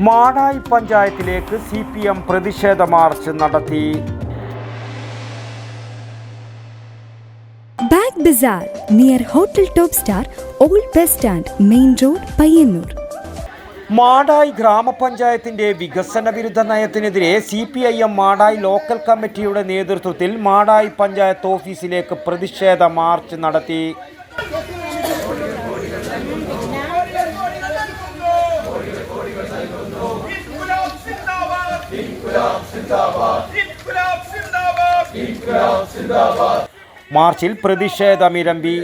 മാടായി പഞ്ചായത്തിലേക്ക് C P M പ്രതിഷേധ March നടത്തി. Bag bazaar near hotel top star old bus stand main road Payyanur. Madayi ഗ്രാമപഞ്ചായത്തിന്റെ വികസന വിരുദ്ധ നയത്തിനെതിരെ C P I M Madayi local കമ്മിറ്റിയുടെ നേതൃത്വത്തിൽ മാടായി പഞ്ചായത്ത് ഓഫീസിലേക്ക് പ്രതിഷേധ മാർച്ച് നടത്തി. മാർച്ചിൽ പ്രതിഷേധമിരമ്പി.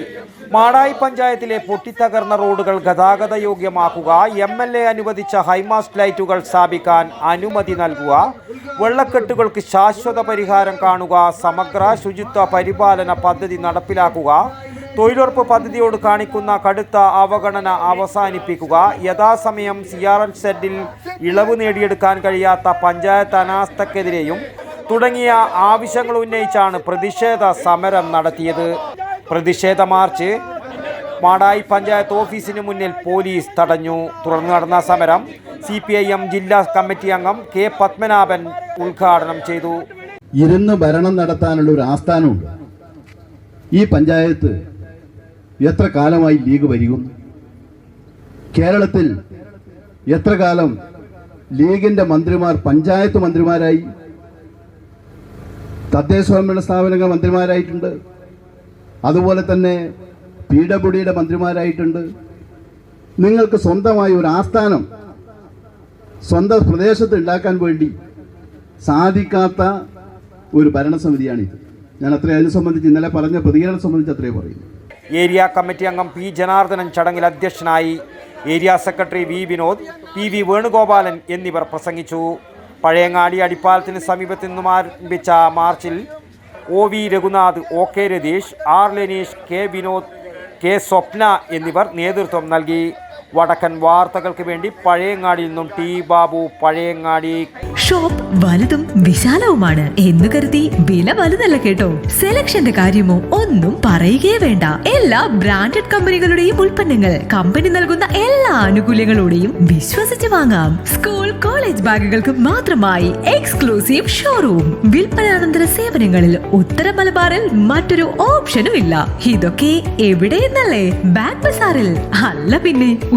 മാടായി പഞ്ചായത്തിലെ പൊട്ടിത്തകർന്ന റോഡുകൾ ഗതാഗത യോഗ്യമാക്കുക എം എൽ എ അനുവദിച്ച ഹൈമാസ്റ്റ് ലൈറ്റുകൾ സ്ഥാപിക്കാൻ അനുമതി നൽകുക വെള്ളക്കെട്ടുകൾക്ക് ശാശ്വത പരിഹാരം കാണുക സമഗ്ര ശുചിത്വ പരിപാലന പദ്ധതി നടപ്പിലാക്കുക തൊഴിലുറപ്പ് പദ്ധതിയോട് കാണിക്കുന്ന കടുത്ത അവഗണന അവസാനിപ്പിക്കുക. യഥാസമയം സി ആർ എൽ സെഡിൽ ഇളവ് നേടിയെടുക്കാൻ കഴിയാത്ത പഞ്ചായത്ത് അനാസ്ഥക്കെതിരെയും തുടങ്ങിയ ആവശ്യങ്ങൾ ഉന്നയിച്ചാണ് പ്രതിഷേധ സമരം നടത്തിയത്. പ്രതിഷേധ മാർച്ച് മാടായി പഞ്ചായത്ത് ഓഫീസിന് മുന്നിൽ പോലീസ് തടഞ്ഞു. തുടർന്ന് നടന്ന സമരം സി എം ജില്ലാ കമ്മിറ്റി അംഗം കെ പത്മനാഭൻ ഉദ്ഘാടനം ചെയ്തു. ഇരുന്ന് ഭരണം നടത്താനുള്ള ഒരു ആസ്ഥാനമുണ്ട്. ഈ പഞ്ചായത്ത് എത്ര കാലമായി ലീഗ് ഭരിക്കുന്നു കേരളത്തിൽ എത്ര കാലം ലീഗിന്റെ മന്ത്രിമാർ പഞ്ചായത്ത് മന്ത്രിമാരായി? തദ്ദേശ സ്വയംഭരണ സ്ഥാപനങ്ങൾ മന്ത്രിമാരായിട്ടുണ്ട്. അതുപോലെ തന്നെ പി ഡബ്ല്യു ഡിയുടെ മന്ത്രിമാരായിട്ടുണ്ട്. നിങ്ങൾക്ക് സ്വന്തമായി ഒരു ആസ്ഥാനം സ്വന്തം പ്രദേശത്ത് ഉണ്ടാക്കാൻ വേണ്ടി സാധിക്കാത്ത ഒരു ഭരണസമിതിയാണിത്. ഞാൻ അത്രയും അതിനെ സംബന്ധിച്ച് ഇന്നലെ പറഞ്ഞ പ്രതികരണം സംബന്ധിച്ച് അത്രയും പറയുന്നു ഏരിയ കമ്മിറ്റി അംഗം പി ജനാർദ്ദനൻ ചടങ്ങിൽ അധ്യക്ഷനായി area secretary V Vinod P V Venugopalan എന്നിവർ പ്രസംഗിച്ചു. പഴയങ്ങാടി അടിപ്പാലത്തിന് സമീപത്തു നിന്നും ആരംഭിച്ച മാർച്ചിൽ O V Raghunath O K Ratheesh R Leneesh K Vinod K Swapna എന്നിവർ നേതൃത്വം നൽകി. വടക്കൻ വാർത്തകൾക്ക് വേണ്ടി പഴയങ്ങാടിയിൽ നിന്നും ടി ബാബു പഴയങ്ങാടി. ഷോപ്പ് വലുതും വിശാലവുമാണ് എന്ന് കരുതി വില വലുതല്ല കേട്ടോ. സെലക്ഷന്റെ കാര്യമോ ഒന്നും പറയുകയേ വേണ്ട. എല്ലാ ബ്രാൻഡഡ് കമ്പനികളുടെയും ഉൽപ്പന്നങ്ങൾ കമ്പനി നൽകുന്ന എല്ലാ ആനുകൂല്യങ്ങളോടെയും വിശ്വസിച്ച് വാങ്ങാം. സ്കൂൾ കോളേജ് ബാഗുകൾക്ക് മാത്രമായി എക്സ്ക്ലൂസീവ് ഷോറൂം. വിൽപ്പനാനന്തര സേവനങ്ങളിൽ ഉത്തര മലബാറിൽ മറ്റൊരു ഓപ്ഷനും ഇല്ല. ഇതൊക്കെ എവിടെയെന്നല്ലേ? ബാഗ് ബസാറിൽ. അല്ല പിന്നെ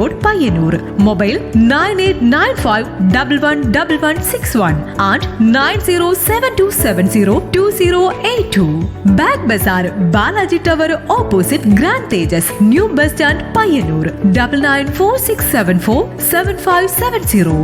road Payyanur mobile nine eight nine five double one double one six one and nine zero seven two seven zero two zero eight two bag bazaar Balaji tower opposite grand Thejas new bus stand Payyanur double nine four six seven four seven five seven zero